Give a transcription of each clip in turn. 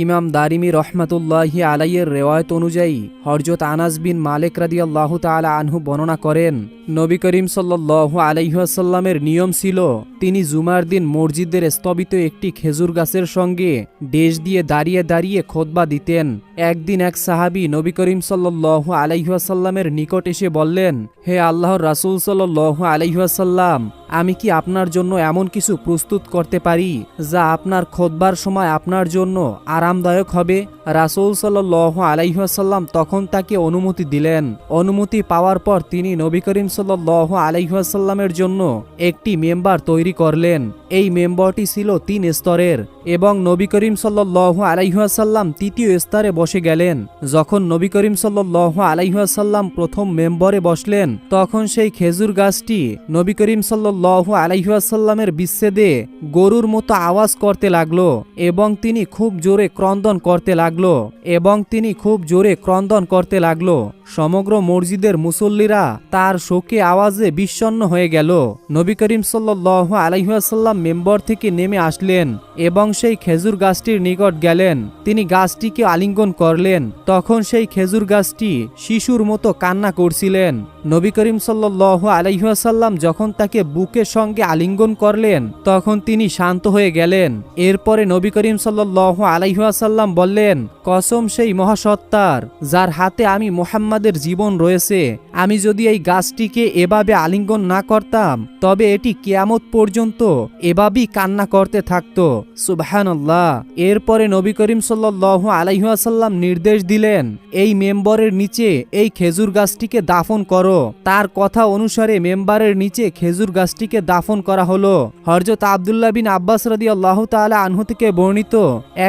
ইমাম দারিমি রহমাতুল্লাহি আলাইয়ের রেওয়ায়ত অনুযায়ী হরজত আনাস বিন মালিক রাদি আল্লাহ তালা আনহু বর্ণনা করেন, নবী করিম সাল্লাহ আলাইহাসাল্লামের নিয়ম ছিল, তিনি জুমার দিন মসজিদের স্তবিত একটি খেজুর গাছের সঙ্গে দেশ দিয়ে দাঁড়িয়ে দাঁড়িয়ে খোদবা দিতেন। একদিন এক সাহাবি নবী করিম সাল্লাহ আলাইহাসাল্লামের নিকট এসে বললেন, হে আল্লাহর রাসুল সাল্লাহ আলাইহাসাল্লাম আমি কি আপনার জন্য এমন কিছু প্রস্তুত করতে পারি, যা আপনার খোদবার সময় আপনার জন্য আরামদায়ক হবে। রাসুল সাল্লাহ আলাইহাসাল্লাম তখন তাকে অনুমতি দিলেন। অনুমতি পাওয়ার পর তিনি নবী করিম সাল্লাহ আলাইহাসাল্লামের জন্য একটি মেম্বার তৈরি করলেন। এই মেম্বারটি ছিল তিন স্তরের এবং নবী করিম সাল্লাহ আলাইহাসাল্লাম তৃতীয় স্তরে বসে গেলেন। যখন নবী করিম সাল্লাহ আলাইহাসাল্লাম প্রথম মেম্বরে বসলেন, তখন সেই খেজুর গাছটি নবী করিম সাল্লাহ আলাইহাসাল্লামের বিচ্ছেদে গরুর মতো আওয়াজ করতে লাগল এবং তিনি খুব জোরে ক্রন্দন করতে লাগল এবং তিনি খুব জোরে ক্রন্দন করতে লাগল। সমগ্র মসজিদের মুসল্লিরা তার শোকে আওয়াজে বিষণ্ণ হয়ে গেল। নবী করিম সাল্লাহ আলাইহাসাল্লাম মেম্বর থেকে নেমে আসলেন এবং সেই খেজুর গাছটির নিকট গেলেন। তিনি গাছটিকে আলিঙ্গন করলেন। তখন সেই খেজুর গাছটি শিশুর মতো কান্না করছিলেন। নবী করিম সাল্লাহ আলাইহাসাল্লাম যখন তাকে বুকের সঙ্গে আলিঙ্গন করলেন, তখন তিনি শান্ত হয়ে গেলেন। এরপরে নবী করিম সাল্লাহ আলাইহাসাল্লাম বললেন কসম সেই মহাসত্তার যার হাতে আমি মোহাম্মদের জীবন রয়েছে। আমি যদি এই গাছটিকে এভাবে আলিঙ্গন না করতাম, তবে এটি কেয়ামত পর্যন্ত এভাবেই কান্না করতে থাকতো। সুবহানাল্লাহ। এরপরে নবী করিম সাল্লাহ আলাইহাসাল্লাম নির্দেশ দিলেন, এই মেম্বরের নিচে এই খেজুর গাছটিকে দাফন করো। তার কথা অনুসারে মেম্বারের নিচে খেজুর গাছটিকে দাফন করা হলো। হরজত আবদুল্লাহ বিন আব্বাস রাদি আল্লাহ তালা আনহু থেকে বর্ণিত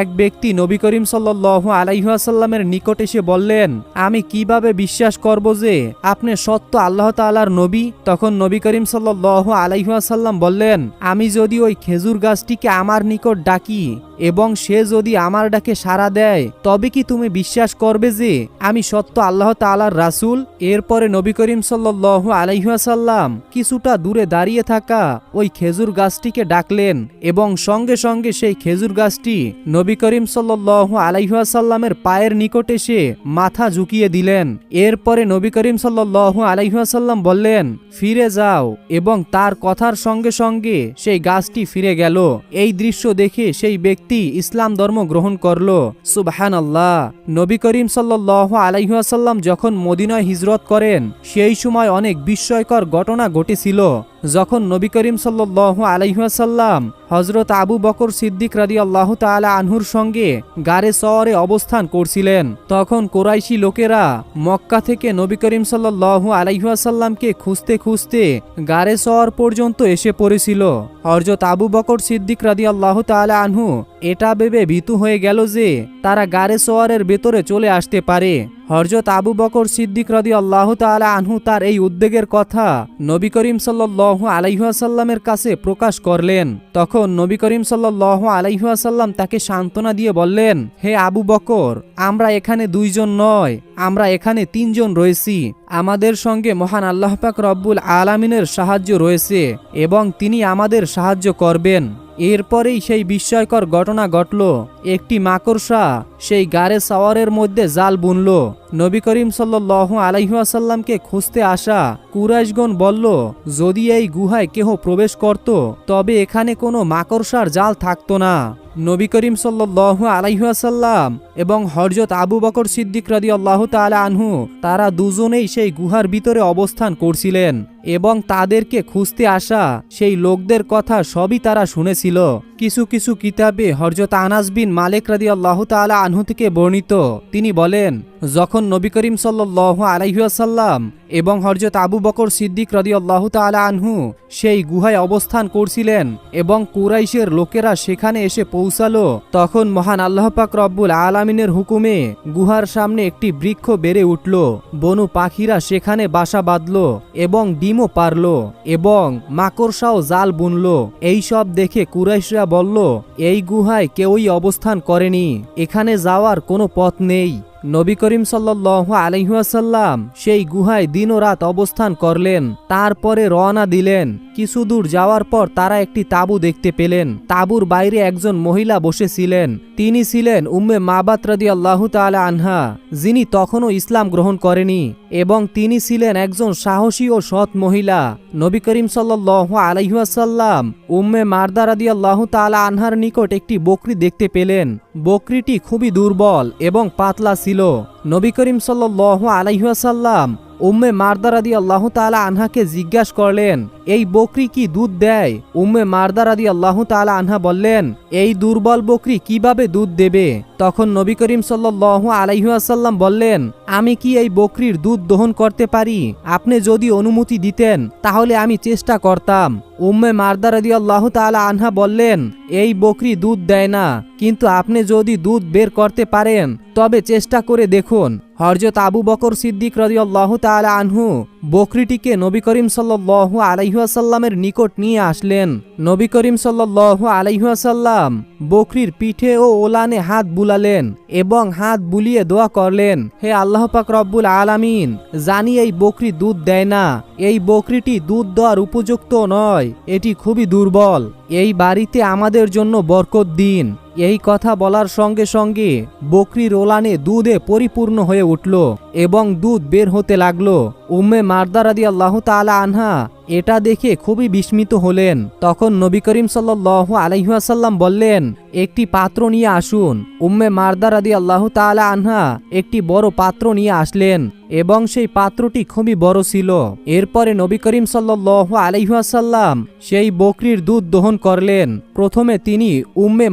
এক ব্যক্তি নবী করিম সাল্লাহ আলাইহাসাল্লামের নিকট এসে বললেন, আমি কীভাবে বিশ্বাস করব যে আপনি সত্য আল্লাহ তালার নবী? তখন নবী করিম সাল্লাহ আলাইহাসাল্লাম বললেন, আমি যদি ওই খেজুর গাছটিকে আমার নিকট ডাকি এবং সে যদি আমার ডাকে সাড়া দেয়, তবে কি তুমি বিশ্বাস করবে যে আমি সত্য আল্লাহ তালার রাসুল? এরপরে নবী করিম সাল্লাহ আলাইহাসাল্লাম কিছুটা দূরে দাঁড়িয়ে থাকা ওই খেজুর গাছটিকে ডাকলেন এবং সঙ্গে সঙ্গে সেই খেজুর গাছটি নবী করিম সাল্লাহ আলাইহাসাল্লামের পায়ের নিকট এসে মাথা ঝুঁকিয়ে দিলেন। এরপরে নবী করিম সাল্লাহ আলাইহাসাল্লাম বললেন, ফিরে যাও। এবং তার কথার সঙ্গে সঙ্গে সেই গাছটি ফিরে গেল। এই দৃশ্য দেখে সেই ব্যক্তি ইসলাম ধর্ম গ্রহণ করল। সুবাহান আল্লাহ নবী করিম সাল্লাহ আলাইহাসাল্লাম যখন মদিনায় হিজরত করেন, সেই সময় অনেক বিস্ময়কর ঘটনা ঘটেছিল। যখন নবী করিম সাল্লাহ আলাইহাসাল্লাম হজরত আবু বকর সিদ্দিক রাদি আল্লাহ তালা আনহুর সঙ্গে গারে শহরে অবস্থান করছিলেন, তখন কোরাইশি লোকেরা মক্কা থেকে নবী করিম সাল্লাহ আলাইহাসাল্লামকে খুঁজতে খুঁজতে গারে শহর পর্যন্ত এসে পড়েছিল। হরজত আবু বকর সিদ্দিক রাদি আল্লাহ তালা আনহু এটা ভেবে ভীতু হয়ে গেল যে তারা গারে শহরের ভেতরে চলে আসতে পারে। হরজত আবু বকর সিদ্দিক রদি আল্লাহ তালা আনহু তার এই উদ্বেগের কথা নবী করিম সাল্লাহ আলাইহাসাল্লামের কাছে প্রকাশ করলেন। তখন নবী করিম সাল্লাহ আলাইহাসাল্লাম তাকে সান্ত্বনা দিয়ে বললেন, হে আবু বকর, আমরা এখানে দুইজন নয়, আমরা এখানে তিনজন রয়েছি। আমাদের সঙ্গে মহান আল্লাহ পাক রব্বুল আলামিনের সাহায্য রয়েছে এবং তিনি আমাদের সাহায্য করবেন। এরপরেই সেই বিস্ময়কর ঘটনা ঘটল। একটি মাকড়সা সেই গাড়ে সাওয়ারের মধ্যে জাল বুনল। নবী করিম সাল্লু আলাইহাসাল্লামকে খুঁজতে আসা কুরাইশগণ বলল, যদি এই গুহায় কেহ প্রবেশ করত, তবে এখানে কোনো মাকড়সার জাল থাকতো না। নবী করিম সাল্লাহ আলাইহাসাল্লাম এবং হরজত আবু বকর সিদ্দিক রাদি আল্লাহ তালা আনহু, তারা দুজনেই সেই গুহার ভিতরে অবস্থান করছিলেন এবং তাদেরকে খুঁজতে আসা সেই লোকদের কথা সবই তারা শুনেছিল। কিছু কিছু কিতাবে হরজত আনাস বিন মালিক রাদি আল্লাহ তালা আনহু থেকে বর্ণিত। তিনি বলেন, যখন নবী করিম সাল্লাহ আলাইহাসাল্লাম এবং হরজত আবু বকর সিদ্দিক রদি আল্লাহ তালা আনহু সেই গুহায় অবস্থান করছিলেন এবং কুরাইশের লোকেরা সেখানে এসে পৌঁছালো। তখন মহান আল্লাহ পাক রব্বুল আলামিনের হুকুমে গুহার সামনে একটি বৃক্ষ বেড়ে উঠল। বনু পাখিরা সেখানে বাসা বাঁধল এবং ডিমও পারল এবং মাকড়সাও জাল বুনল। এই সব দেখে কুরাইশরা বলল, এই গুহায় কেউই অবস্থান করেনি। এখানে যাওয়ার কোনো পথ নেই। নবী করিম সাল্লাহ আলহিহাসাল্লাম সেই গুহায় দিন ও রাত অবস্থান করলেন। তারপরে রওনা দিলেন। কিছু দূর যাওয়ার পর তারা একটি তাঁবু দেখতে পেলেন। তাঁবুর বাইরে একজন মহিলা বসেছিলেন। তিনি ছিলেন উম্মে মাবাত রাদি আল্লাহ তালা আনহা, যিনি তখনও ইসলাম গ্রহণ করেনি, এবং তিনি ছিলেন একজন সাহসী ও সৎ মহিলা। নবী করিম সাল্লাহ আলহিহাসাল্লাম উম্মে মারদা রাদি আল্লাহ তালা আনহার নিকট একটি বকরি দেখতে পেলেন। বকরিটি খুবই দুর্বল এবং পাতলা ছিল। নবী করিম সাল্লাহ আলহিহাসাল্লাম উম্মে মারদারাদি আল্লাহ তালা আনহাকে জিজ্ঞাসা করলেন, এই বকরি কি দুধ দেয়? উম্মে মারদারাদি আল্লাহ তালা আনহা বললেন, এই দুর্বল বকরি কীভাবে দুধ দেবে? তখন নবী করিম সাল্লাহ আলাইহাসাল্লাম বললেন, আমি কি এই বকরির দুধ দহন করতে পারি? আপনি যদি অনুমতি দিতেন, তাহলে আমি চেষ্টা করতাম। উম্মে মারদারাদি আল্লাহ তালা আনহা বললেন, এই বকরি দুধ দেয় না, কিন্তু আপনি যদি দুধ বের করতে পারেন, তবে চেষ্টা করে দেখুন। হরজত আবু বকর সিদ্দিক রদি আল্লাহ তালা আনহু বকরিটিকে নবী করিম সাল্লাহ আলাইহাসাল্লামের নিকট নিয়ে আসলেন। নবী করিম সাল্লাহ আলাইহাসাল্লাম বকরির পিঠে ও ওলানে হাত বুলালেন এবং হাত বুলিয়ে দোয়া করলেন, হে আল্লাহ পাক রব্বুল আলামিন, জানি এই বকরি দুধ দেয় না, এই বকরিটি দুধ দেওয়ার উপযুক্ত নয়। এটি খুবই দুর্বল। এই বাড়িতে আমাদের জন্য বরকত দিন। এই কথা বলার সঙ্গে সঙ্গে বকরির ওলানে দুধে পরিপূর্ণ হয়ে উঠল এবং দুধ বের হতে লাগল। উম্মে মারদারাদি আল্লাহ তালা আনহা এটা দেখে খুবই বিস্মিত হলেন। তখন নবী করিম সাল্লাহ আলহিহাসাল্লাম বললেন, একটি পাত্র নিয়ে আসুন। উম্মে মারদারাদি আল্লাহ তালা আনহা একটি বড় পাত্র নিয়ে আসলেন এবং সেই পাত্রটি খুবই বড় ছিল। এরপরে নবী করিম সাল্লাহ আলহিহাসাল্লাম সেই বকরির দুধ দহন করলেন। প্রথমে তিনি উম্মে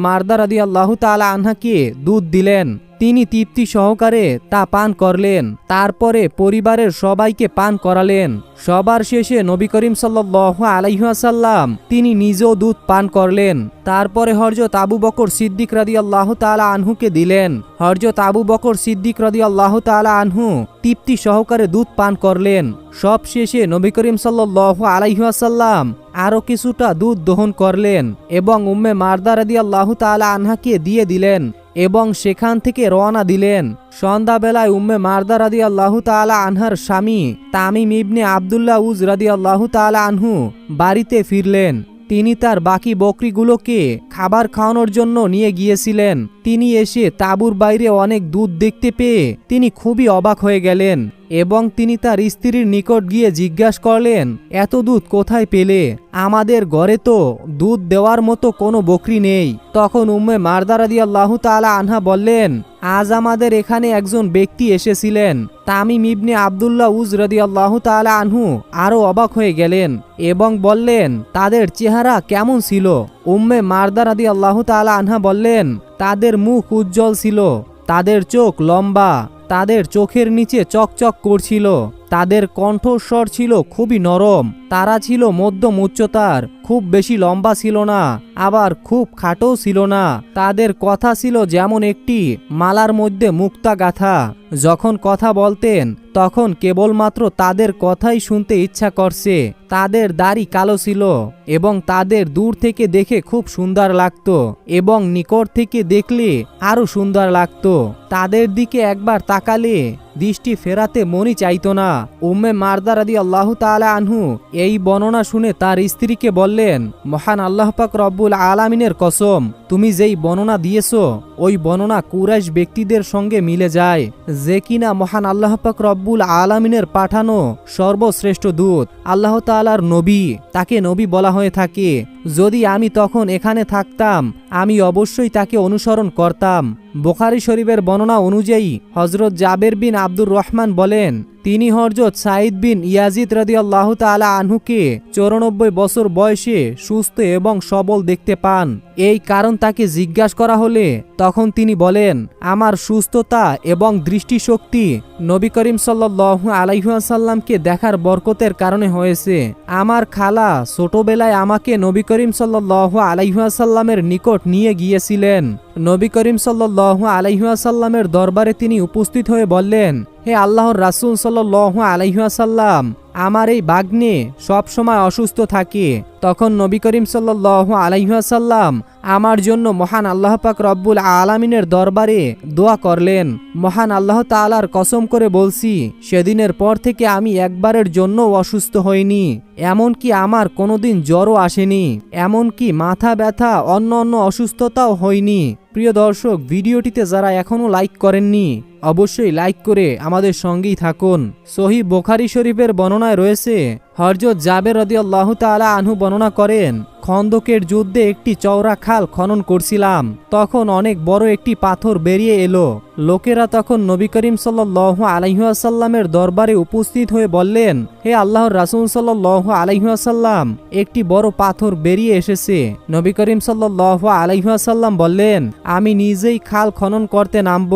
মারদারাদি আল্লাহ তালা আনহাকে দুধ দিলেন। তিনি তৃপ্তি সহকারে তা পান করলেন। তারপরে পরিবারের সবাইকে পান করালেন। সবার শেষে নবী করিম সাল্লাহ আলাইহাসাল্লাম তিনি নিজেও দুধ পান করলেন। তারপরে হরজত আবু বকর সিদ্দিক রাদি আল্লাহ তালা আনহুকে দিলেন। হরজত আবু বকর সিদ্দিক রাদি আল্লাহ তালা আনহু তৃপ্তি সহকারে দুধ পান করলেন। সব শেষে নবী করিম সাল্লাহ আলাইহাসাল্লাম আরও কিছুটা দুধ দহন করলেন এবং উম্মে মারদা রাদি আল্লাহ তালা আনহাকে দিয়ে দিলেন এবং সেখান থেকে রওনা দিলেন। সন্ধ্যাবেলায় উম্মে মারদা রাদি আল্লাহ তালা আনহার স্বামী তামিম ইবনে আবদুল্লাহ উজ রাদি আল্লাহ তালা আনহু বাড়িতে ফিরলেন। তিনি তার বাকি বকরিগুলোকে খাবার খাওয়ানোর জন্য নিয়ে গিয়েছিলেন। তিনি এসে তাঁবুর বাইরে অনেক দুধ দেখতে পেয়ে তিনি খুবই অবাক হয়ে গেলেন এবং তিনি তার স্ত্রীর নিকট গিয়ে জিজ্ঞাসা করলেন, এত দুধ কোথায় পেলে? আমাদের ঘরে তো দুধ দেওয়ার মতো কোনো বকরি নেই। তখন উম্মে মারদারাদি আল্লাহ তালা আনহা বললেন, আজ আমাদের এখানে একজন ব্যক্তি এসেছিলেন। তামিম ইবনে আবদুল্লাহ উজ রদি আল্লাহ তালা আনহু আরও অবাক হয়ে গেলেন এবং বললেন, তাদের চেহারা কেমন ছিল? উম্মে মারদারাদি আল্লাহ তালা আনহা বললেন, তাদের মুখ উজ্জ্বল ছিল, তাদের চোখ লম্বা, তাদের চোখের নিচে চকচক করছিল। তাদের কণ্ঠস্বর ছিল খুবই নরম। তারা ছিল মধ্যম উচ্চতার, খুব বেশি লম্বা ছিল না, আবার খুব খাটোও ছিল না। তাদের কথা ছিল যেমন একটি মালার মধ্যে মুক্তা গাথা। যখন কথা বলতেন, তখন কেবলমাত্র তাদের কথাই শুনতে ইচ্ছা করছে। তাদের দাড়ি কালো ছিল এবং তাদের দূর থেকে দেখে খুব সুন্দর লাগতো এবং নিকট থেকে দেখলে আরও সুন্দর লাগতো। তাদের দিকে একবার তাকালে দৃষ্টি ফেরাতে মনই চাইত না। উম্মে মারদারাদি আল্লাহ তালা আনহু এই বর্ণনা শুনে তার স্ত্রীকে বললেন, মহান আল্লাহ পাক রব্বুল আলামিনের কসম, তুমি যেই বর্ণনা দিয়েছ, ওই বর্ণনা কুরাইশ ব্যক্তিদের সঙ্গে মিলে যায়। যে কিনা মহান আল্লাহ পাক রব্বুল আলামিনের পাঠানো সর্বশ্রেষ্ঠ দূত, আল্লাহ তালার নবী, তাকে নবী বলা হয়ে থাকে। যদি আমি তখন এখানে থাকতাম, আমি অবশ্যই তাকে অনুসরণ করতাম। বোখারি শরীফের বর্ণনা অনুযায়ী হজরত জাবের বিন আব্দুর রহমান বলেন, তিনি হরজত সাঈদ বিন ইয়াজিদ রদি আল্লাহ তালা আনহুকে চৌরানব্বই বছর বয়সে সুস্থ এবং সবল দেখতে পান। এই কারণ তাকে জিজ্ঞাসা করা হলে তখন তিনি বলেন, আমার সুস্থতা এবং দৃষ্টিশক্তি নবী করিম সাল্লাহ আলাইহাসাল্লামকে দেখার বরকতের কারণে হয়েছে। আমার খালা ছোটবেলায় আমাকে নবী করিম সাল্লাহ আলাইহাসাল্লামের নিকট নিয়ে গিয়েছিলেন। নবী করিম সাল্লাহ আলাইহাসাল্লামের দরবারে তিনি উপস্থিত হয়ে বললেন হে আল্লাহর রাসুল সাল্লাহ আলাইহাসাল্লাম আমার এই বাগ্নে সব সময় অসুস্থ থাকে। তখন নবী করিম সাল্লাহ আলাইহাসাল্লাম আমার জন্য মহান আল্লাহ পাক রব্বুল আলামিনের দরবারে দোয়া করলেন। মহান আল্লাহ তাআলার কসম করে বলছি, সেদিনের পর থেকে আমি একবারের জন্য অসুস্থ হইনি। এমনকি আমার কোনোদিন জ্বরও আসেনি। এমনকি মাথা ব্যথা অন্য অন্য অসুস্থতাও হয়নি। প্রিয় দর্শক, ভিডিওটিতে যারা এখনও লাইক করেননি অবশ্যই লাইক করে আমাদের সঙ্গেই থাকুন। সহি বোখারি শরীফের বর্ণনায় রয়েছে হরজত জাবের রদি আল্লাহ তালা আনহু বর্ণনা করেন, খন্দকের যুদ্ধে একটি চওড়া খাল খনন করছিলাম, তখন অনেক বড় একটি পাথর বেরিয়ে এলো। লোকেরা তখন নবী করিম সাল্লাহ আলাইহাসাল্লামের দরবারে উপস্থিত হয়ে বললেন, হে আল্লাহর রাসুল সাল্লাহ আলাইহাসাল্লাম একটি বড় পাথর বেরিয়ে এসেছে। নবী করিম সাল্লাহ আলাইহাসাল্লাম বললেন, আমি নিজেই খাল খনন করতে নামব।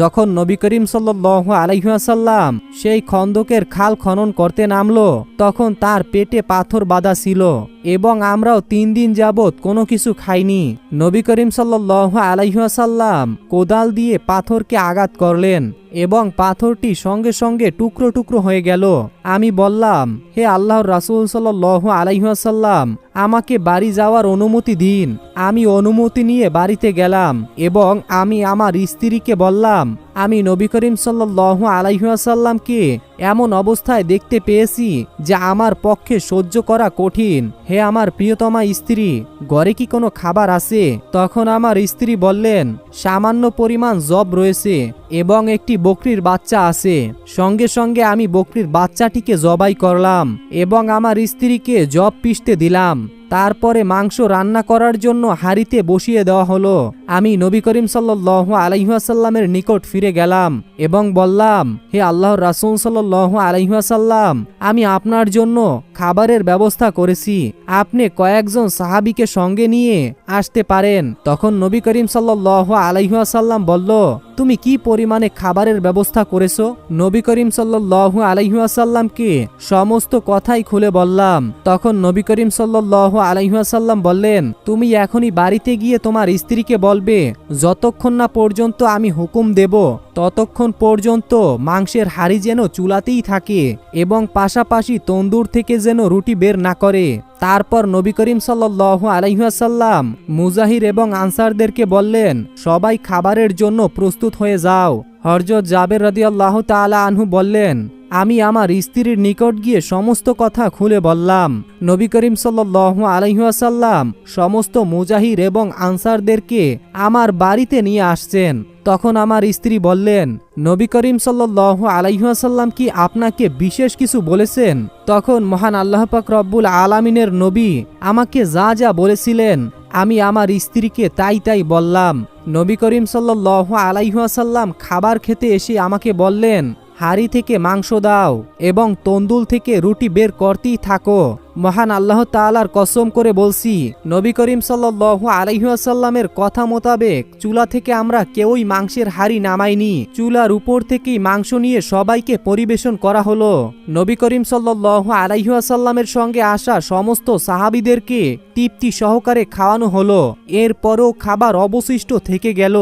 যখন নবী করিম সাল্লাহ আলাইহাসাল্লাম সেই খন্দকের খাল খনন করতে নামলো, তখন তার পেটে পাথর বাঁধা ছিল এবং আমরাও তিন দিন যাবৎ কোনো কিছু খাইনি। নবী করিম সাল্লাহ আলাইহাসাল্লাম কোদাল দিয়ে পাথরকে আঘাত করলেন। এবং পাথরটি সঙ্গে সঙ্গে টুকরো টুকরো হয়ে গেল। আমি বললাম, হে আল্লাহর রাসুল সাল্লাহ আলাইহাসাল্লাম আমাকে বাড়ি যাওয়ার অনুমতি দিন। আমি অনুমতি নিয়ে বাড়িতে গেলাম এবং আমি আমার স্ত্রীকে বললাম, আমি নবী করিম সাল্লাহ আলাইহাসাল্লামকে এমন অবস্থায় দেখতে পেয়েছি যে আমার পক্ষে সহ্য করা কঠিন। হে আমার প্রিয়তমা স্ত্রী, ঘরে কি কোনো খাবার আছে? তখন আমার স্ত্রী বললেন, সামান্য পরিমাণ জব রয়েছে এবং একটি বকরির বাচ্চা আছে। সঙ্গে সঙ্গে আমি বকরির বাচ্চাটিকে জবাই করলাম এবং আমার স্ত্রীকে জব পিষতে দিলাম। তারপরে মাংস রান্না করার জন্য হাড়িতে বসিয়ে দেওয়া হলো। আমি নবী করিম সাল্লাহ আলাইহাসাল্লামের নিকট ফিরে গেলাম এবং বললাম, হে আল্লাহর রাসুল সাল্লাহ আলাইহাসাল্লাম আমি আপনার জন্য খাবারের ব্যবস্থা করেছি। আপনি কয়েকজন সাহাবিকে সঙ্গে নিয়ে আসতে পারেন। তখন নবী করিম সাল্লাহ আলাইহাসাল্লাম বলল, তুমি কি পরিমাণে খাবারের ব্যবস্থা করেছ? নবী করিম সাল্লাহ আলাইহাসাল্লামকে সমস্ত কথাই খুলে বললাম। তখন নবী করিম সাল্লাহ আলাইহাসাল্লাম বললেন, তুমি এখনই বাড়িতে গিয়ে তোমার স্ত্রীকে বলবে, যতক্ষণ না পর্যন্ত আমি হুকুম দেব, ততক্ষণ পর্যন্ত মাংসের হাড়ি যেন চুলাতেই থাকে এবং পাশাপাশি তন্দুর থেকে যেন রুটি বের না করে। তারপর নবী করিম সাল্লাহ আলাইহাসাল্লাম মুজাহির এবং আনসারদেরকে বললেন, সবাই খাবারের জন্য প্রস্তুত হয়ে যাও। হরজত জাবের রাদিয়াল্লাহ তাআলা আনহু বললেন আমি আমার স্ত্রীর নিকট গিয়ে সমস্ত কথা খুলে বললাম। নবী করিম সাল্লাহ আলহিহাসাল্লাম সমস্ত মুজাহির এবং আনসারদেরকে আমার বাড়িতে নিয়ে আসছেন। তখন আমার স্ত্রী বললেন, নবী করিম সাল্লাহ আলাইহাসাল্লাম কি আপনাকে বিশেষ কিছু বলেছেন? তখন মহান আল্লাহ পাক রব্বুল আলামিনের নবী আমাকে যা যা বলেছিলেন, আমি আমার স্ত্রীকে তাই তাই বললাম। নবী করিম সাল্লাহ আলাইহাসাল্লাম খাবার খেতে এসে আমাকে বললেন হাড়ি থেকে মাংস দাও এবং তন্দুল থেকে রুটি বের করতেই থাকো। মহান আল্লাহ তালার কসম করে বলছি, নবী করিম সাল্লাহ আলহিহাসাল্লামের কথা মোতাবেক চুলা থেকে আমরা কেউই মাংসের হাড়ি নামাইনি। চুলার উপর থেকেই মাংস নিয়ে সবাইকে পরিবেশন করা হলো। নবী করিম সাল্লাহ আলাইহাসাল্লামের সঙ্গে আসা সমস্ত সাহাবিদেরকে তৃপ্তি সহকারে খাওয়ানো হলো। এরপরও খাবার অবশিষ্ট থেকে গেল।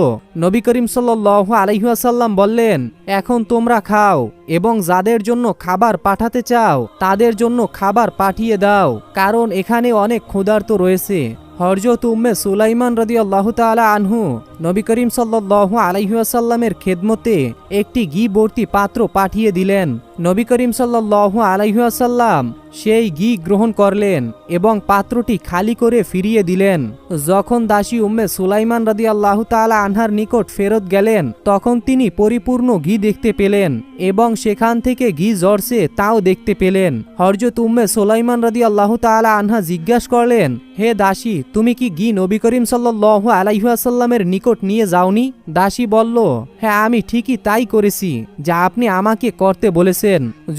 নবী করিম সাল্লাহ আলহিহাসাল্লাম বললেন, এখন তোমরা খাও এবং যাদের জন্য খাবার পাঠাতে চাও, তাদের জন্য খাবার পাঠিয়ে দাও, কারণ এখানে অনেক ক্ষুধার্ত রয়েছে। হরজত উম্মে সুলাইমান রদি আল্লাহ তালা আনহু, নবী করিম সাল্লু আলাইহাসাল্লামের খেদমতে একটি ঘি ভর্তি পাত্র পাঠিয়ে দিলেন। নবী করিম সাল্লাহ আলাইহাসাল্লাম সেই ঘি গ্রহণ করলেন এবং পাত্রটি খালি করে ফিরিয়ে দিলেন। যখন দাসী উম্মে সুলাইমান রাদি আল্লাহ তালা আনহার নিকট ফেরত গেলেন, তখন তিনি পরিপূর্ণ ঘি দেখতে পেলেন এবং সেখান থেকে ঘি জর্সে তাও দেখতে পেলেন। হরজত উম্মে সুলাইমান রাদি আল্লাহ তালা আনহা জিজ্ঞাসা করলেন, হে দাসী, তুমি কি ঘি নবী করিম সাল্লাহ আলাইহাসাল্লামের নিকট নিয়ে যাওনি? দাসী বলল হ্যাঁ আমি ঠিকই তাই করেছি, যা আপনি আমাকে করতে বলেছেন।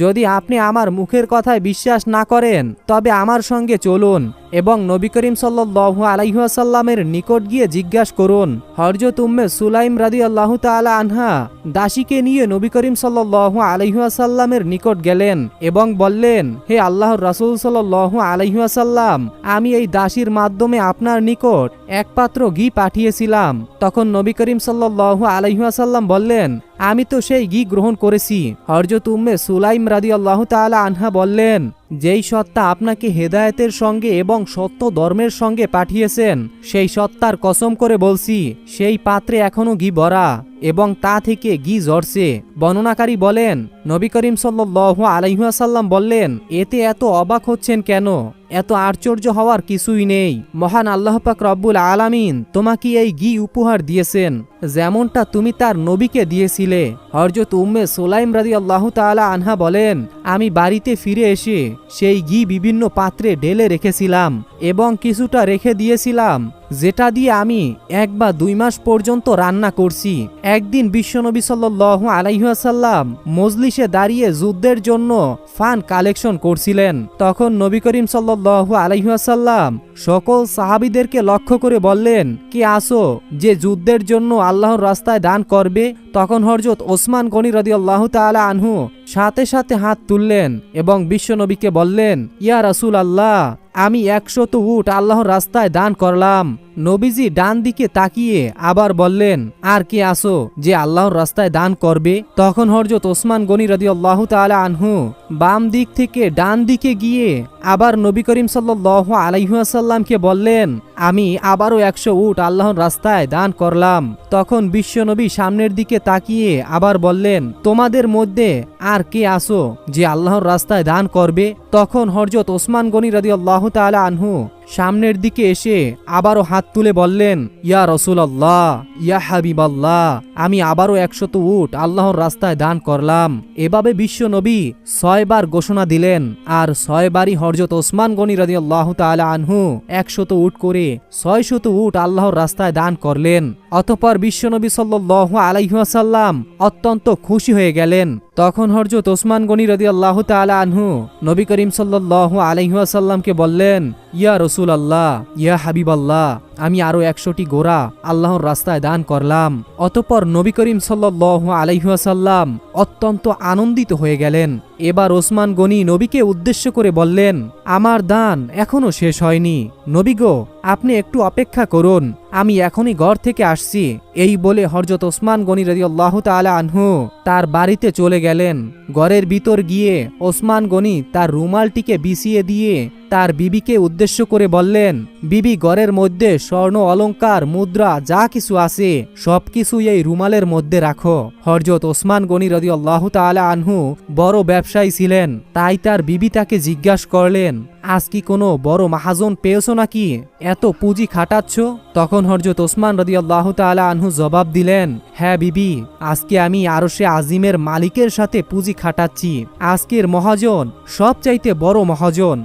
যদি আপনি আমার মুখের কথায় বিশ্বাস না করেন, তবে আমার সঙ্গে চলুন এবং নবী করিম সাল্লাহ আলাইহাসাল্লামের নিকট গিয়ে জিজ্ঞাসা করুন। হরজত উম্মে সুলাইম রাদি আল্লাহ তালা আনহা দাসীকে নিয়ে নবী করিম সাল্লাহ আলাইহাসাল্লামের নিকট গেলেন এবং বললেন, হে আল্লাহর রাসুল সাল্লাহ আলাইহাসাল্লাম আমি এই দাসীর মাধ্যমে আপনার নিকট একপাত্র ঘি পাঠিয়েছিলাম। তখন নবী করিম সাল্লাহ আলাইহাসাল্লাম বললেন, আমি তো সেই ঘি গ্রহণ করেছি। হরজত উম্মে সুলাইম রাদি আল্লাহ তালা আনহা বললেন যেই সত্তা আপনাকে হেদায়েতের সঙ্গে এবং সত্য ধর্মের সঙ্গে পাঠিয়েছেন, সেই সত্তার কসম করে বলছি, সেই পাত্রে এখনও ঘি ভরা এবং তা থেকে ঘি ঝরছে। বর্ণনাকারী বলেন, নবী করিম সাল্লাহ আলাইহাসাল্লাম বললেন, এতে এত অবাক হচ্ছেন কেন? এত আশ্চর্য হওয়ার কিছুই নেই। মহান আল্লাহ পাক রব্বুল আলামিন তোমাকে এই ঘি উপহার দিয়েছেন, যেমনটা তুমি তার নবীকে দিয়েছিলে। হরজত উম্মে সোলাইম রাদি আল্লাহ তাআলা আনহা বলেন, আমি বাড়িতে ফিরে এসে সেই ঘি বিভিন্ন পাত্রে ঢেলে রেখেছিলাম এবং কিছুটা রেখে দিয়েছিলাম। যেটা দিয়ে আমি এক বা দুই মাস পর্যন্ত রান্না করছি। একদিন বিশ্বনবী সাল্লাহ আলাইহাসাল্লাম মজলিসে দাঁড়িয়ে যুদ্ধের জন্য ফান কালেকশন করছিলেন। তখন নবী করিম সাল্লাহ আলাইহাসাল্লাম সকল সাহাবিদেরকে লক্ষ্য করে বললেন, কি আসো, যে যুদ্ধের জন্য আল্লাহর রাস্তায় দান করবে? তখন হরজত ওসমান গনি রদি আল্লাহ তালা আনহু সাথে সাথে হাত তুললেন এবং বিশ্বনবীকে বললেন, ইয়া রাসুল আল্লাহ আমি একশত উট আল্লাহর রাস্তায় দান করলাম। নবীজি ডান দিকে তাকিয়ে আবার বললেন, আর কে আসো যে আল্লাহর রাস্তায় দান করবে? তখন হরজত ওসমান গনি রদি আল্লাহ তালা আনহু বাম দিক থেকে ডান দিকে গিয়ে আবার নবী করিম সাল্লাহ আলাইহাসাল্লামকে বললেন, আমি আবারও একশো উট আল্লাহর রাস্তায় দান করলাম। তখন বিশ্বনবী সামনের দিকে তাকিয়ে আবার বললেন, তোমাদের মধ্যে আর কে আসো যে আল্লাহর রাস্তায় দান করবে? তখন হরজত ওসমান গনি রদি আল্লাহ তালা আনহু সামনের দিকে এসে আবারও হাত তুলে বললেন, ইয়া রসুল আল্লাহ ইয়া হাবিব আল্লাহ আমি আবারও একশত উট আল্লাহর রাস্তায় দান করলাম। এভাবে বিশ্ব নবী ছয়বার ঘোষণা দিলেন আর ছয়বারই হরজত ওসমান গনি রাজি আল্লাহ তালা আনহু একশত উট করে ছয়শত উট আল্লাহর রাস্তায় দান করলেন। অতপর বিশ্বনবী সাল্লাহ আলাইহাসাল্লাম অত্যন্ত খুশি হয়ে গেলেন। তখন হরজত ওসমান গনি রদি আল্লাহ তালা আনহু নবী করিম সাল্লাহ আলাইহাসাল্লামকে বললেন, ইয়া রসুল আল্লাহ ইয়া হাবিব আল্লাহ আমি আরও একশোটি গোড়া আল্লাহর রাস্তায় দান করলাম। অতপর নবী করিম সাল্লাহ আলাইহাসাল্লাম অত্যন্ত আনন্দিত হয়ে গেলেন। এবার ওসমান গনি নবীকে উদ্দেশ্য করে বললেন, আমার দান এখনও শেষ হয়নি। নবী গো আপনি একটু অপেক্ষা করুন, আমি এখনই ঘর থেকে আসছি। এই বলে হরজত ওসমান গনি রাজি আল্লাহ তালা আনহু তার বাড়িতে চলে গেলেন। ঘরের ভিতর গিয়ে ওসমান গনি তার রুমালটিকে বিছিয়ে দিয়ে তার বিবিকে উদ্দেশ্য করে বললেন, বিবি ঘরের মধ্যে স্বর্ণ অলংকার মুদ্রা, যা কিছু আছে, সবকিছু এই রুমালের মধ্যে রাখো। হরজত ওসমান গনি রদি আল্লাহ তালা আনহু বড় ব্যবসায়ী ছিলেন, তাই তার বিবি তাকে জিজ্ঞাসা করলেন, আজ কি কোনো বড় মাহাজন পেয়েছ নাকি? এত পুঁজি খাটাচ্ছ? তখন হরজত ওসমান রদি আল্লাহ তালা আনহু জবাব দিলেন হ্যাঁ বিবি, আজকে আমি আরশে আজিমের মালিকের সাথে পুঁজি খাটাচ্ছি। আজকের মহাজন সবচাইতে বড় মহাজন।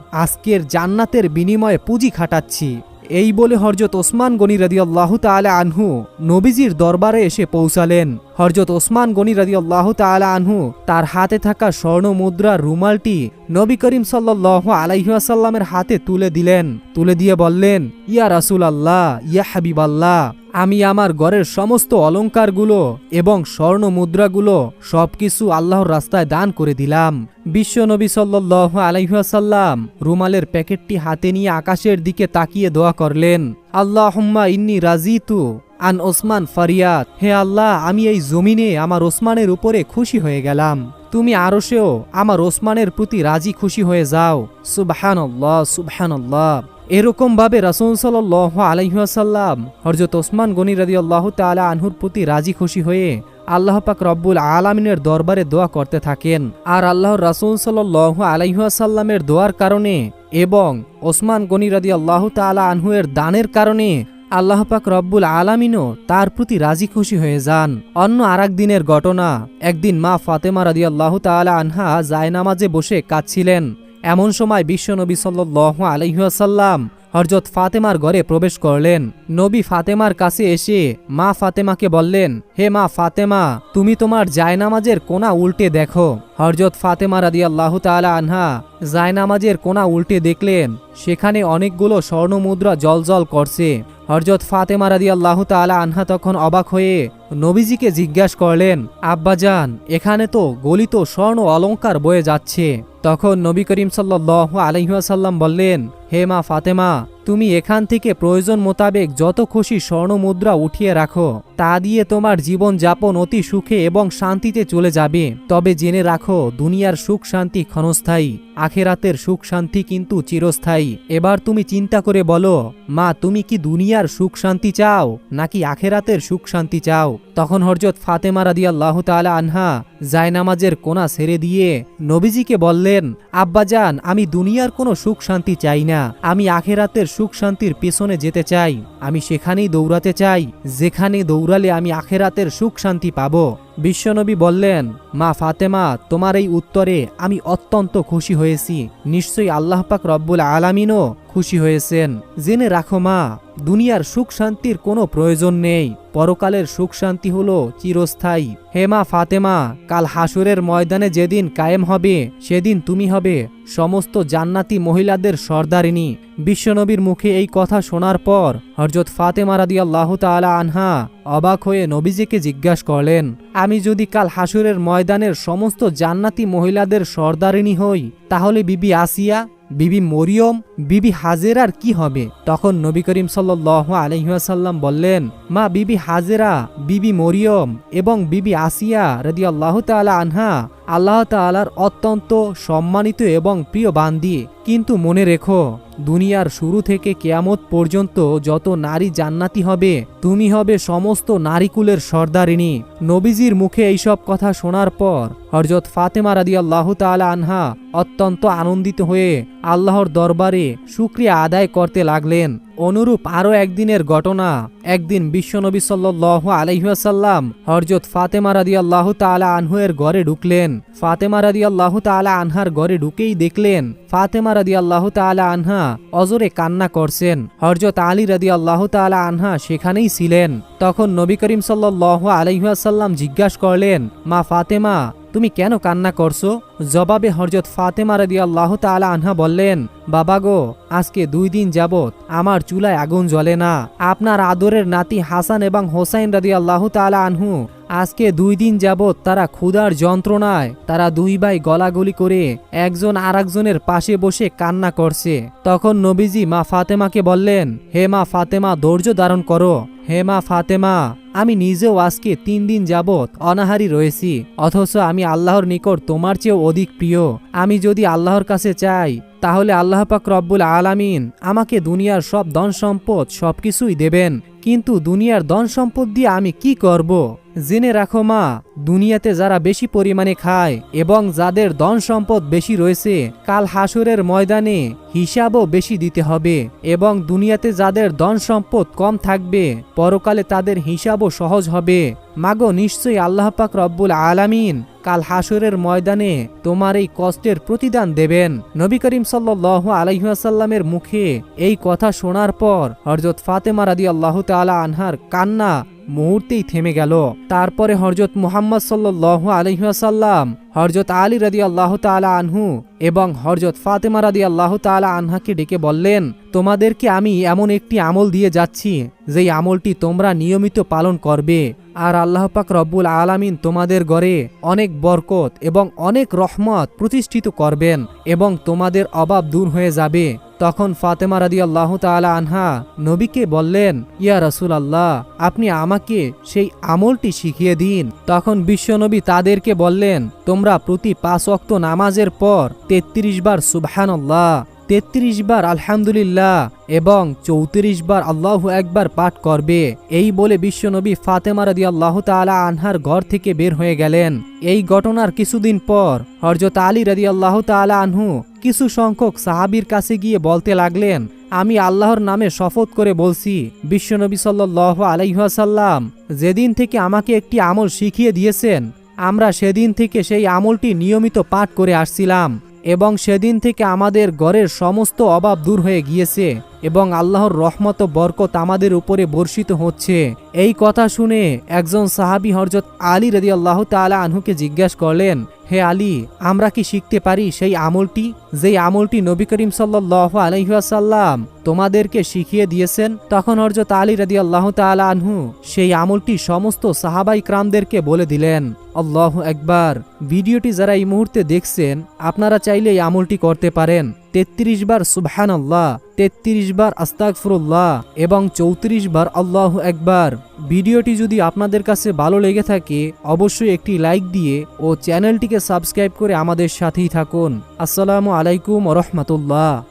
আজকের জান্নাতের বিনিময়ে পুঁজি খাটাচ্ছি। এই বলে হরজত ওসমান গনি রাদি আল্লাহ তালা আনহু নবীজির দরবারে এসে পৌঁছালেন। হরজত ওসমান গনি রাদি আল্লাহ তালা আনহু তার হাতে থাকা স্বর্ণ মুদ্রার রুমালটি নবী করিম সাল্লাহ আলাইহাসাল্লামের হাতে তুলে দিলেন। তুলে দিয়ে বললেন, ইয়া রাসুল আল্লাহ ইয়া হাবিব আল্লাহ আমি আমার ঘরের সমস্ত অলঙ্কারগুলো এবং স্বর্ণ মুদ্রাগুলো সবকিছু আল্লাহর রাস্তায় দান করে দিলাম। বিশ্ব নবী সাল্লাহ আলাইহাসাল্লাম রুমালের প্যাকেটটি হাতে নিয়ে আকাশের দিকে তাকিয়ে দোয়া করলেন। আল্লাহ হুম্মা ইন্নি রাজি তু আন ওসমান ফারিয়াদ। হে আল্লাহ, আমি এই জমিনে আমার ওসমানের উপরে খুশি হয়ে গেলাম। তুমি আরও আরশেও আমার ওসমানের প্রতি রাজি খুশি হয়ে যাও। সুবহান আল্লাহ সুবহান আল্লাহ এরকম ভাবে রাসুল সাল্লাহ আলহিহাসাল্লাম হরজত ওসমান গনি রাজি আল্লাহ তালা আনহুর প্রতি রাজি খুশি হয়ে আল্লাহ পাক রব্বুল আলমিনের দরবারে দোয়া করতে থাকেন। আর আল্লাহর রাসুল সাল্লাহ আলাইহাসাল্লামের দোয়ার কারণে এবং ওসমান গনি রাদি আল্লাহ তালা আনহুয়ের দানের কারণে আল্লাহ পাক রব্বুল আলামিনও তার প্রতি রাজি খুশি হয়ে যান। অন্য আর দিনের ঘটনা, একদিন মা ফাতেমা রাদি আল্লাহ তালা আনহা জায়নামাজে বসে কাঁদছিলেন। এমন সময় বিশ্ব বিশ্বনবী সাল্লাহ আলহিহাসাল্লাম হরজত ফাতেমার ঘরে প্রবেশ করলেন। নবী ফাতেমার কাছে এসে মা ফাতেমাকে বললেন, হে মা ফাতেমা, তুমি তোমার জায়নামাজের কোনা উল্টে দেখো। হরজত ফাতেমা রাদি আল্লাহ তালা আনহা জায়নামাজের কোনা উল্টে দেখলেন, সেখানে অনেকগুলো স্বর্ণ মুদ্রা জল করছে। হরজত ফাতেমা রাদি আল্লাহ তালা আনহা তখন অবাক হয়ে নবীজিকে জিজ্ঞাসা করলেন আব্বাজান এখানে তো গলিত স্বর্ণ অলঙ্কার বয়ে যাচ্ছে। তখন নবী করিম সাল্লাহ আলহিহাসাল্লাম বললেন, হে মা ফাতেমা তুমি এখান থেকে প্রয়োজন মোতাবেক যত খুশি স্বর্ণ মুদ্রা উঠিয়ে রাখো, তা দিয়ে তোমার জীবন যাপন অতি সুখে এবং শান্তিতে চলে যাবে। তবে জেনে রাখো, দুনিয়ার সুখ শান্তি ক্ষণস্থায়ী। আখেরাতের সুখ শান্তি কিন্তু চিরস্থায়ী। এবার তুমি চিন্তা করে বলো, মা, তুমি কি দুনিয়ার সুখ শান্তি চাও, নাকি আখেরাতের সুখ শান্তি চাও? তখন হরজত ফাতেমা রাদি আল্লাহ তালা আনহা জায়নামাজের কোনা ছেড়ে দিয়ে নবীজিকে বললেন আব্বাজান আমি দুনিয়ার কোনো সুখ শান্তি চাই না। আমি আখেরাতের সুখ শান্তির পেছনে যেতে চাই। আমি সেখানেই দৌড়াতে চাই। যেখানে দৌড়ালে আমি আখেরাতের সুখ শান্তি পাবো। বিশ্বনবী বললেন, মা ফাতেমা, তোমার এই উত্তরে আমি অত্যন্ত খুশি হয়েছি। নিশ্চয়ই আল্লাহ পাক রব্বুল আলামিনও খুশি হয়েছেন। জেনে রাখো মা, দুনিয়ার সুখ শান্তির কোনো প্রয়োজন নেই। পরকালের সুখ শান্তি হলো চিরস্থায়ী। হে মা ফাতেমা, কাল হাসুরের ময়দানে যেদিন কায়েম হবে, সেদিন তুমি হবে সমস্ত জান্নাতি মহিলাদের সর্দারিনী বিশ্বনবীর মুখে এই কথা শোনার পর হরজত ফাতেমা রাদি আল্লাহ তালা আনহা অবাক হয়ে নবীজিকে জিজ্ঞাসা করলেন, আমি যদি কাল হাসুরের ময়দানের সমস্ত জান্নাতি মহিলাদের সর্দারিনী হই, তাহলে বিবি আসিয়া বিবি মরিয়ম, বিবি হাজেরার কি হবে? তখন নবী করিম সাল্ল আলহিহাসাল্লাম বললেন, মা বিবি হাজেরা, বিবি মরিয়ম এবং বিবি আসিয়া রদি আল্লাহ তালা আনহা, আল্লাহ তালার অত্যন্ত সম্মানিত এবং প্রিয় বান্দি। কিন্তু মনে রেখো দুনিয়ার শুরু থেকে কেয়ামত পর্যন্ত যত নারী জান্নাতি হবে, তুমি হবে সমস্ত নারীকুলের সর্দারিনী নবীজির মুখে এইসব কথা শোনার পর হরজত ফাতেমা রাদি আল্লাহ তালা আনহা অত্যন্ত আনন্দিত হয়ে আল্লাহর দরবারে সুক্রিয়া আদায় করতে লাগলেন। অনুরূপ আরও একদিনের ঘটনা। একদিন বিশ্বনবী সাল্লাহ আলহিহাসাল্লাম হরজত ফাতেমা রাদি আল্লাহ তালা আনহুয়ের ঘরে ঢুকলেন। ফাতেমা রাদি আল্লাহ তালা আনহার ঘরে ঢুকেই দেখলেন, ফাতেমা রাদি আল্লাহ তালা আনহা অজরে কান্না করছেন। হরজত আলী রাদি আল্লাহ তালা আনহা সেখানেই ছিলেন। তখন নবী করিম সাল্লাহ আলহিহাসাল্লাম জিজ্ঞাসা করলেন, মা ফাতেমা, তুমি কেন কান্না করছ? জবাবে হরজত ফাতেমা রাদি আল্লাহ তালা আনহা বললেন, বাবা গো, আজকে দুই দিন যাবত আমার চুলায় আগুন জ্বলে না। আপনার আদরের নাতি হাসান এবং হোসাইন রাদি আল্লাহ তালা আনহু আজকে দুই দিন যাবৎ তারা ক্ষুধার যন্ত্রণায়, তারা দুই ভাই গলাগলি করে একজন আরেকজনের পাশে বসে কান্না করছে। তখন নবীজি মা ফাতেমাকে বললেন, হে মা ফাতেমা, ধৈর্য ধারণ করো। হে মা ফাতেমা, আমি নিজেও আজকে তিন দিন যাবৎ অনাহারি রয়েছি, অথচ আমি আল্লাহর নিকট তোমার চেয়েও অধিক প্রিয়। আমি যদি আল্লাহর কাছে চাই, তাহলে আল্লাহ পাক রব্বুল আলামিন আমাকে দুনিয়ার সব ধন সম্পদ সবকিছুই দেবেন। কিন্তু দুনিয়ার ধন সম্পদ দিয়ে আমি কি করব? জেনে রাখো মা, দুনিয়াতে যারা বেশি পরিমাণে খায় এবং যাদের ধন সম্পদ বেশি রয়েছে, কাল হাসুরের ময়দানে হিসাবও বেশি দিতে হবে এবং দুনিয়াতে যাদের ধন সম্পদ কম থাকবে, পরকালে তাদের হিসাবও সহজ হবে। মাগো, নিশ্চয়ই আল্লাহ পাক রব্বুল আলামিন কাল হাসুরের ময়দানে তোমার এই কষ্টের প্রতিদান দেবেন। নবী করিম সাল্লাহ আলাইহাসাল্লামের মুখে এই কথা শোনার পর হরজত ফাতেমা রাদি আল্লাহ তালা আনহার কান্না মুহূর্তেই থেমে গেল। তারপরে হরজত মুহাম্মদ সাল্লাহ আলহিহাসাল্লাম হরজত আলী রাদি আল্লাহ তালা আনহু এবং হরজত ফাতেমা রাদি আল্লাহ তালা আনহাকে ডেকে বললেন, তোমাদেরকে আমি এমন একটি আমল দিয়ে যাচ্ছি, যেই আমলটি তোমরা নিয়মিত পালন করবে। আর আল্লাহ পাক রব্বুল আলামিন তোমাদের গড়ে অনেক বরকত এবং অনেক রহমত প্রতিষ্ঠিত করবেন এবং তোমাদের অভাব দূর হয়ে যাবে। তখন ফাতেমা রাদি আল্লাহ তালা আনহা নবীকে বললেন, ইয়া রসুল আল্লাহ আপনি আমাকে সেই আমলটি শিখিয়ে দিন। তখন বিশ্বনবী তাদেরকে বললেন, তোমরা প্রতি পাঁচ অক্ত নামাজের পর তেত্রিশ বার সুবহানাল্লাহ তেত্রিশ বার আলহামদুলিল্লাহ এবং চৌত্রিশ বার আল্লাহ একবার পাঠ করবে। এই বলে বিশ্বনবী ফাতেমা রাদি আল্লাহ তালা আনহার ঘর থেকে বের হয়ে গেলেন। এই ঘটনার কিছুদিন পর হরজত আলী রাদি আল্লাহ তালা আনহু কিছু সংখ্যক সাহাবির কাছে গিয়ে বলতে লাগলেন, আমি আল্লাহর নামে শপথ করে বলছি, বিশ্বনবী সাল্লাহ আলাইহাসাল্লাম যেদিন থেকে আমাকে একটি আমল শিখিয়ে দিয়েছেন, আমরা সেদিন থেকে সেই আমলটি নিয়মিত পাঠ করে আসছিলাম। এবং সেদিন থেকে আমাদের ঘরের সমস্ত অভাব দূর হয়ে গিয়েছে। এবং আল্লাহর রহমত বরকত আমাদের উপরে বর্ষিত হচ্ছে। এই কথা শুনে একজন সাহাবি হরজত আলী রদি আল্লাহ তালা আনহুকে জিজ্ঞাসা করলেন, হে আলী, আমরা কি শিখতে পারি সেই আমলটি, যেই আমলটি নবী করিম সাল্লাহ আলহিহাসাল্লাম তোমাদেরকে শিখিয়ে দিয়েছেন? তখন হরজত আলী রদি আল্লাহ তালা আনহু সেই আমলটি সমস্ত সাহাবাই ক্রামদেরকে বলে দিলেন, আল্লাহ একবার ভিডিওটি যারা এই মুহূর্তে দেখছেন, আপনারা চাইলে এই আমলটি করতে পারেন। তেত্রিশ বার সুবহান আল্লাহ তেত্রিশ বার আস্তাকফরুল্লাহ এবং চৌত্রিশ বার আল্লাহ একবার ভিডিওটি যদি আপনাদের কাছে ভালো লেগে থাকে, অবশ্যই একটি লাইক দিয়ে ও চ্যানেলটিকে সাবস্ক্রাইব করে আমাদের সাথেই থাকুন। আসসালামু আলাইকুম রহমতুল্লাহ।